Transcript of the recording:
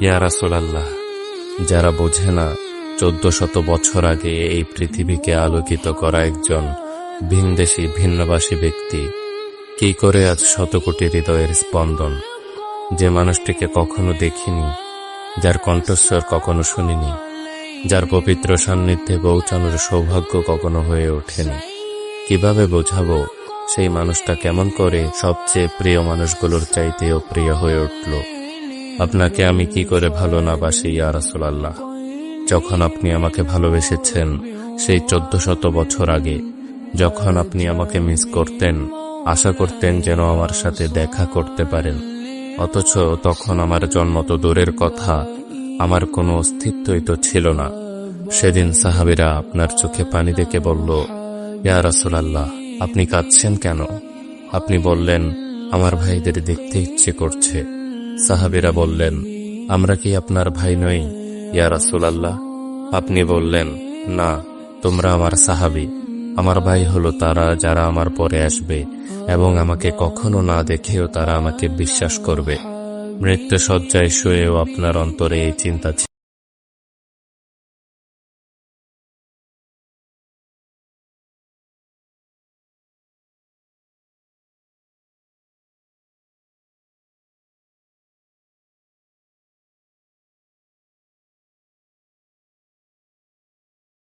ইয়া যারা বোঝে না, চোদ্দ শত বছর আগে এই পৃথিবীকে আলোকিত করা একজন ভিনদেশী ভিন্নভাষী ব্যক্তি। কি করে আজ শত কোটি হৃদয়ের স্পন্দন? যে মানুষটিকে কখনো দেখিনি, যার কণ্ঠস্বর কখনো শুনিনি, যার পবিত্র সান্নিধ্যে পৌঁছানোর সৌভাগ্য কখনো হয়ে ওঠেনি। কীভাবে বোঝাবো সেই মানুষটা কেমন করে সবচেয়ে প্রিয় মানুষগুলোর চাইতেও প্রিয় হয়ে উঠল? আপনাকে আমি কি করে ভালো না বাসি, ইয়া রাসূলাল্লাহ? যখন আপনি আমাকে ভালোবেসেছেন, সেই চোদ্দ শত বছর আগে, যখন আপনি আমাকে মিস করতেন, আশা করতেন যেন আমার সাথে দেখা করতে পারেন। অথচ তখন আমার জন্ম তো দূরের কথা, আমার কোনো অস্তিত্বই তো ছিল না। সেদিন সাহাবিরা আপনার চোখে পানি দেখে বলল, ইয়া রাসূলাল্লাহ, আপনি কাঁদছেন কেন? আপনি বললেন, আমার ভাইদের দেখতে ইচ্ছে করছে। সাহাবিরা বললেন, আমরা কি আপনার ভাই নই, ইয়া রাসুলাল্লাহ? আপনি বললেন, না, তোমরা আমার সাহাবি। আমার ভাই হলো তারা যারা আমার পরে আসবে এবং আমাকে কখনো না দেখেও তারা আমাকে বিশ্বাস করবে। মৃত্যু সজ্জায় শুয়েও আপনার অন্তরে এই চিন্তা